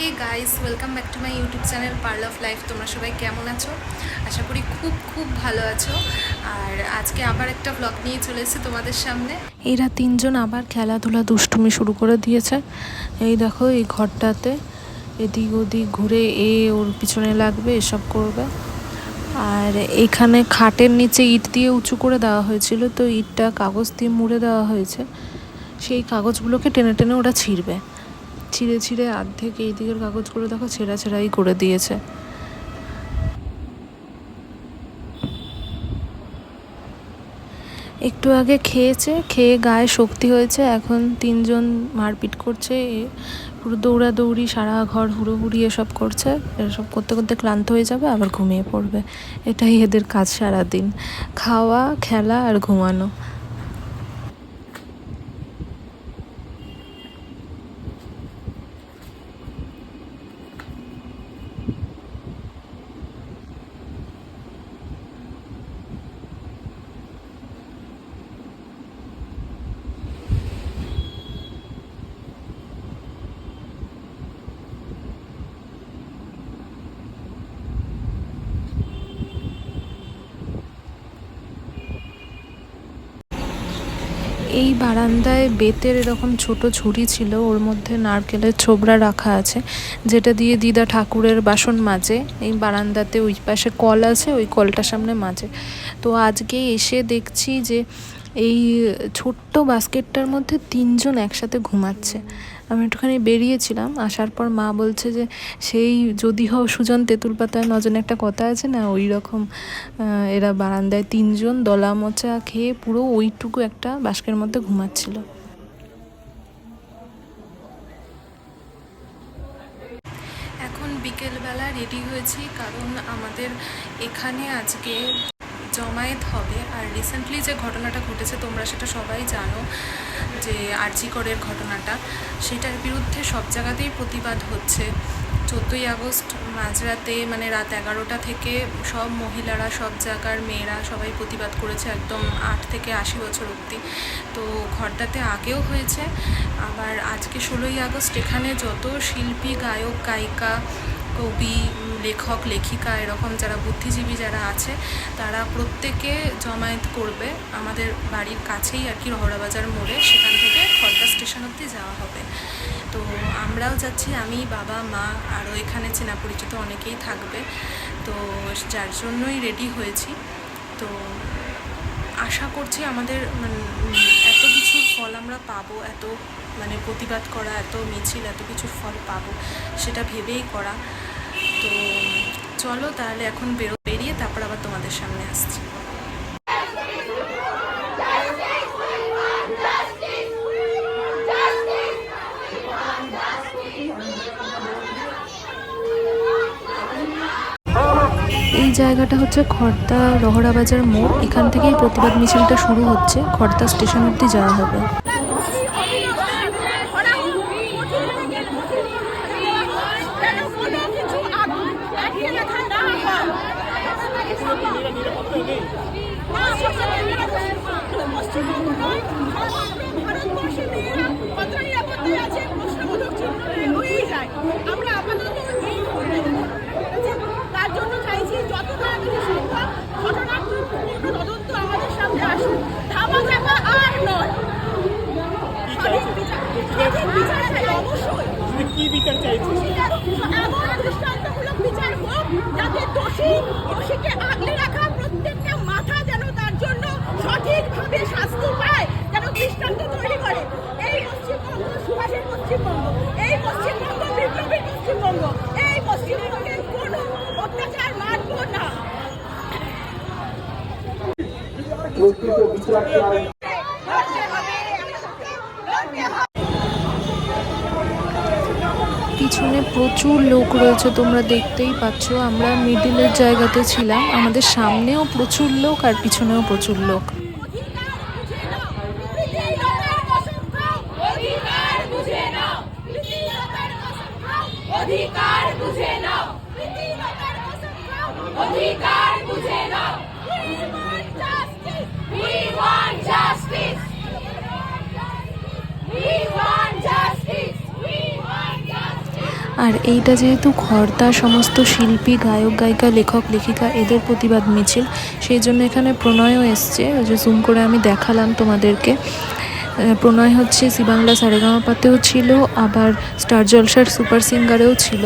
Hey guys welcome back to my YouTube channel pearl of life তোমরা সবাই কেমন আছো? আশা করি খুব খুব ভালো আছো। আর আজকে আবার একটা ব্লগ নিয়ে চলে এসেছি তোমাদের সামনে। এরা তিনজন আবার খেলাধুলা দুষ্টুমি শুরু করে দিয়েছে। এই দেখো, এই ঘরটাতে এদিক ওদিক ঘুরে এ ওর পিছনে লাগবে, এসব করবে। আর এখানে খাটের নিচে ইট দিয়ে উঁচু করে দেওয়া হয়েছিল, তো ইটটা কাগজ দিয়ে মুড়ে দেওয়া হয়েছে। সেই কাগজগুলোকে টেনে টেনে ওরা ছিঁড়বে। ছিঁড়ে ছিঁড়ে অর্ধেক এই দিকের কাগজগুলো দেখো ছেঁড়া ছেঁড়াই করে দিয়েছে। একটু আগে খেয়েছে, খেয়ে গায়ে শক্তি হয়েছে, এখন তিনজন মারপিট করছে পুরো দৌড়াদৌড়ি, সারা ঘর হুড়োহুড়ি এসব করছে, এসব করতে করতে ক্লান্ত হয়ে যাবে, আবার ঘুমিয়ে পড়বে। এটাই এদের কাজ সারাদিন। খাওয়া, খেলা আর ঘুমানো। এই বারান্দায় বেতের এরকম ছোট ঝুড়ি ছিল, ওর মধ্যে নারকেলের ছোবড়া রাখা আছে, যেটা দিয়ে দিদা ঠাকুরের বাসন মাজে। এই বারান্দাতে ওই পাশে কল আছে, ওই কলটার সামনে মাজে। তো আজকে এসে দেখছি যে এই ছোট্ট বাস্কেটটার মধ্যে তিনজন একসাথে ঘুমাচ্ছে। আমি একটুখানি বেরিয়েছিলাম, আসার পর মা বলছে যে, সেই যদি হও সুজন তেঁতুল পাতায় নজনে একটা কথা আছে না ওই রকম এরা বারান্দায় তিনজন দলা মোচা খেয়ে পুরো ওইটুকু একটা বাস্কের মধ্যে ঘুমাচ্ছিল। এখন বিকেলবেলা রেডি হয়েছি, কারণ আমাদের এখানে আজকে জমায়েত হবে। আর রিসেন্টলি যে ঘটনাটা ঘটেছে, তোমরা সেটা সবাই জানো যে আরজিকরের ঘটনাটা। সেটার বিরুদ্ধে সব জায়গাতেই প্রতিবাদ হচ্ছে। চোদ্দোই আগস্ট মাঝরাতে মানে রাত এগারোটা থেকে সব মহিলারা, সব জায়গার মেয়েরা সবাই প্রতিবাদ করেছে একদম আট থেকে আশি বছর অবধি। তো ঘরটাতে আগেও হয়েছে। আবার আজকে ষোলোই আগস্ট, এখানে যত শিল্পী, গায়ক, গায়িকা, কবি লেখক লেখিকা এরকম যারা বুদ্ধিজীবী যারা আছে তারা প্রত্যেকে জমায়েত করবে আমাদের বাড়ির কাছেই আর কি রহরাবাজার মোড়ে। সেখান থেকে খড়দা স্টেশন অব্দি যাওয়া হবে। তো আমরাও যাচ্ছি আমি বাবা মা আরও এখানে চেনা পরিচিত অনেকেই থাকবে। তো যার জন্যই রেডি হয়েছি। তো আশা করছি আমাদের মানে, এত কিছুর ফল আমরা পাবো এত মানে প্রতিবাদ করা এত মিছিল এত কিছুর ফল পাবো সেটা ভেবেই করা। তো চলো তাহলে এখন বেরো, বেরিয়ে তারপর আবার তোমাদের সামনে আসছি। এই জায়গাটা হচ্ছে খড়দা রহড়াবাজার মোড়। এখান থেকেই প্রতিবাদ মিছিলটা শুরু হচ্ছে। খড়দা স্টেশন অবধি যাওয়া হবে। আমরা আপাতত এই তার জন্য চাইছি যত তাড়াতাড়ি সম্ভব ঘটনার পূর্ণ তদন্ত আমাদের সামনে আসুক ধামা চাপা আর নয় সঠিক বিচার সঠিক বিচার চাই অবশ্যই তুমি কি বিচার চাইছো এমন দৃষ্টান্তমূলক বিচার হোক যাতে দোষী দোষীকে আগলে রাখা প্রত্যেকটা মাথা যেন তার জন্য সঠিকভাবে শাস্তি পায় যেন দৃষ্টান্ত তৈরি করে এই পশ্চিমবঙ্গ সুভাষের পশ্চিমবঙ্গ এই পশ্চিমবঙ্গ বিপ্লবীর পশ্চিমবঙ্গ এই পশ্চিমবঙ্গে কোনো অত্যাচার মানব না প্রকৃত বিচার চাই লড়তে হবে লড়তে হবে পিছনে প্রচুর লোক রয়েছে, তোমরা দেখতেই পাচ্ছ। আমরা মিডিলের জায়গাতে ছিলাম, আমাদের সামনেও প্রচুর লোক আর পিছনেও প্রচুর লোক। অধিকার বুঝে নাও We want justice. We want আর এইটা যেহেতু খর্দা, সমস্ত শিল্পী, গায়ক, গায়িকা, লেখক, লেখিকা এদের প্রতিবাদ মিছিল, সেই জন্য এখানে প্রণয়ও এসছে। যে জুম করে আমি দেখালাম তোমাদেরকে। প্রণয় হচ্ছে সি বাংলা সারেগামাপাতেও ছিল, আবার স্টার জলসার সুপার সিঙ্গারেও ছিল।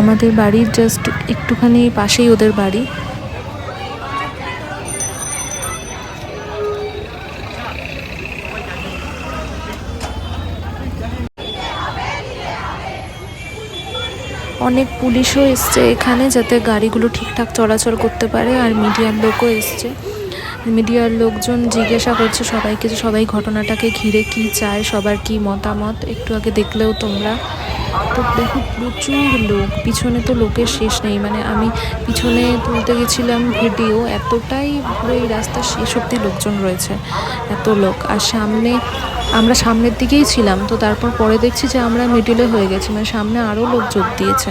আমাদের বাড়ির জাস্ট একটুখানি পাশেই ওদের বাড়ি। অনেক পুলিশও এসছে এখানে যাতে গাড়িগুলো ঠিকঠাক চলাচল করতে পারে, আর মিডিয়ার লোকও এসছে। মিডিয়ার লোকজন জিজ্ঞাসা করছে সবাইকে যে সবাই ঘটনাটাকে ঘিরে কি চায়, সবার কি মতামত? একটু আগে দেখলেও তোমরা। তো দেখো, প্রচুর লোক, পিছনে তো লোকের শেষ নেই। মানে আমি পিছনে তুলতে গেছিলাম ভিডিও, এতটাই পুরো এই রাস্তার শেষ অব্দি লোকজন রয়েছে, এত লোক। আর সামনে আমরা সামনের দিকেই ছিলাম, তো তারপর পরে দেখছি যে আমরা মিডিলে হয়ে গেছি মানে সামনে আরও লোক যোগ দিয়েছে।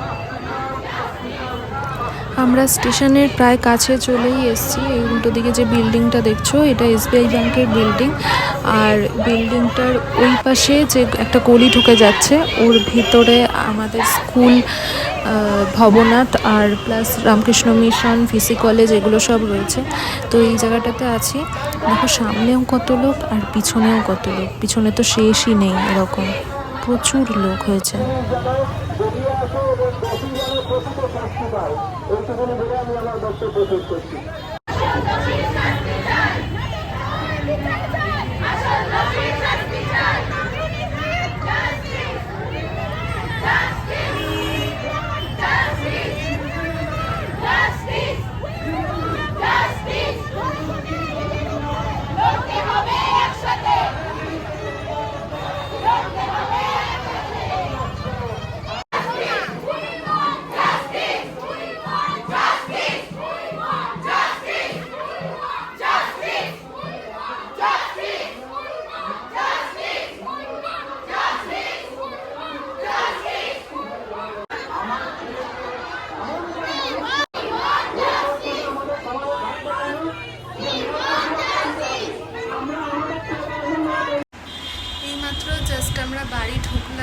স্টেশনের প্রায় কাছে চলেই এসেছি। এই উল্টো দিকে যে বিল্ডিংটা দেখছ, এটা এসবিআই ব্যাংকের বিল্ডিং। আর বিল্ডিংটার ওই পাশে যে একটা গলি ঢুকে যাচ্ছে, ওর ভিতরে আমাদের স্কুল ভবনাথ আর plus Ramakrishna Mission, VC college এগুলো সব রয়েছে। তো এই জায়গাটাতে আছি। দেখো সামনেও কত লোক আর পিছনেও কত লোক। পিছনে তো শেষই নেই এরকম। প্রচুর লোক হয়েছে। আমার বক্তব্য করছি।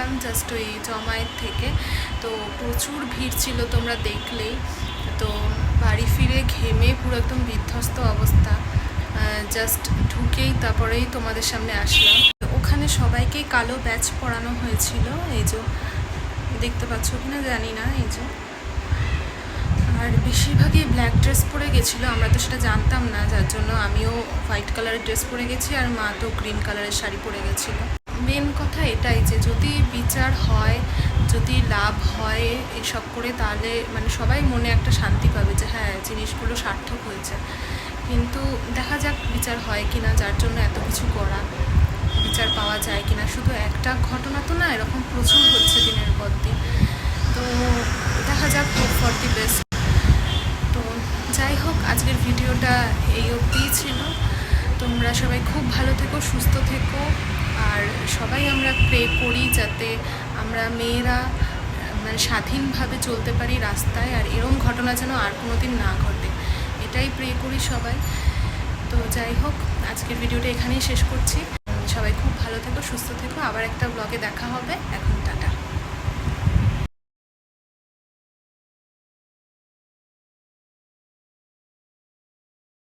ঢুকলাম জাস্ট ওই জমায়েত থেকে। তো প্রচুর ভিড় ছিল তোমরা দেখলেই। তো বাড়ি ফিরে ঘেমে পুরো একদম বিধ্বস্ত অবস্থা। জাস্ট ঢুকেই তারপরেই তোমাদের সামনে আসলাম। ওখানে সবাইকেই কালো ব্যাচ পরানো হয়েছিল। এই যে, দেখতে পাচ্ছ কি না জানি না, এই যে। আর বেশিরভাগই ব্ল্যাক ড্রেস পরে গেছিল, আমরা তো সেটা জানতাম না, যার জন্য আমিও হোয়াইট কালারের ড্রেস পরে গেছি আর মা তো গ্রিন কালারের শাড়ি পরে গেছিল। মেন কথা এটাই যে যদি বিচার হয়, যদি লাভ হয় এসব করে তাহলে মানে সবাই মনে একটা শান্তি পাবে যে হ্যাঁ জিনিসগুলো সার্থক হয়েছে। কিন্তু দেখা যাক বিচার হয় কি না যার জন্য এত কিছু করা। বিচার পাওয়া যায় কি না শুধু একটা ঘটনা তো না, এরকম প্রচুর হচ্ছে দিনের পর দিন। তো দেখা যাক ফর দি বেস্ট তো যাই হোক, আজকের ভিডিওটা এই অবধিই ছিল। তোমরা সবাই খুব ভালো থেকো, সুস্থ থেকো। আর সবাই আমরা প্রে করি যাতে আমরা মেয়েরা মানে স্বাধীনভাবে চলতে পারি রাস্তায় আর এরম ঘটনা যেন আর কোনো দিন না ঘটে। এটাই প্রে করি সবাই। তো যাই হোক, আজকের ভিডিওটা এখানেই শেষ করছি। সবাই খুব ভালো থেকো, সুস্থ থেকো। আবার একটা ব্লগে দেখা হবে। এখন টাটা।